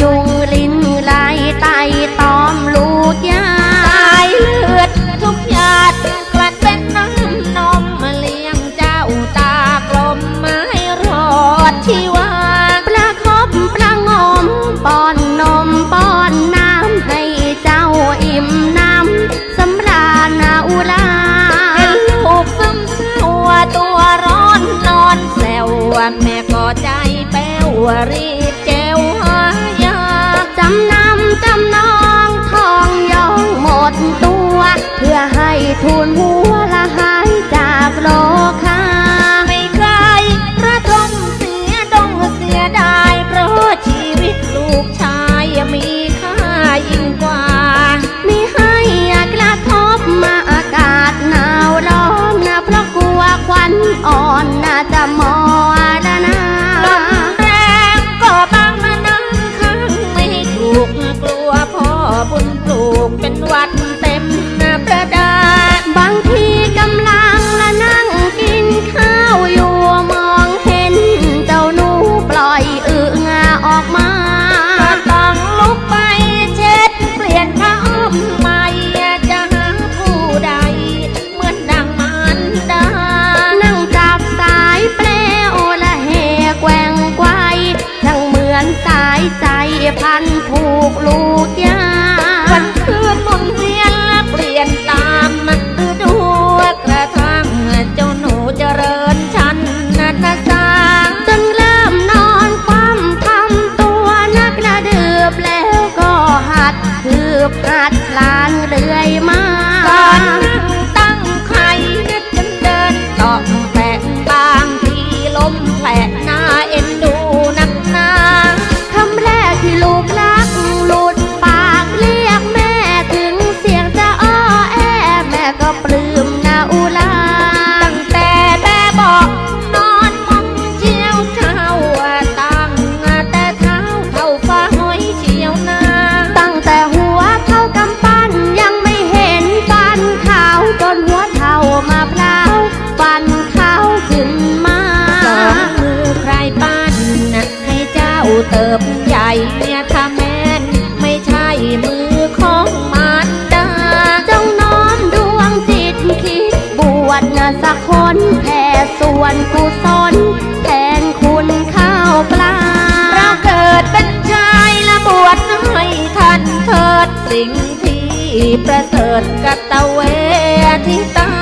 ยุงลิ้นลายไตตอมลูกยาตยเลือดทุกหยาดกลั่นเป็นน้ำนมมาเลี้ยงเจ้าตากลมไม้รอดที่ว่าปลาคบปลางมป้อนนมป้อนน้ำให้เจ้าอิ่มน้ำสำราญอุลาลูกซึมเศร้าตัวร้อนนอนแซวแม่ก็ใจแป้วรี ยพันผูกลูกยาวันคืนมนเวียนและเปลี่ยนตามมัฤดูกระทั่งเจ้าหนูเจริญชันนันสาจนเริ่มนอนคว่ำทำตัวนักนะเดือบแล้วก็หัดคืบหัดลานเรื่อยมา เมียถ้าแมนไม่ใช่มือของมารดาจงน้อมดวงจิตคิด บวชเงาสักคนแผ่ส่วนกุศลแทนคุณข้าวปลาเราเกิดเป็นชายและบวชให้ท่านเถิดสิ่งที่ประเสริฐกัตเวทิตา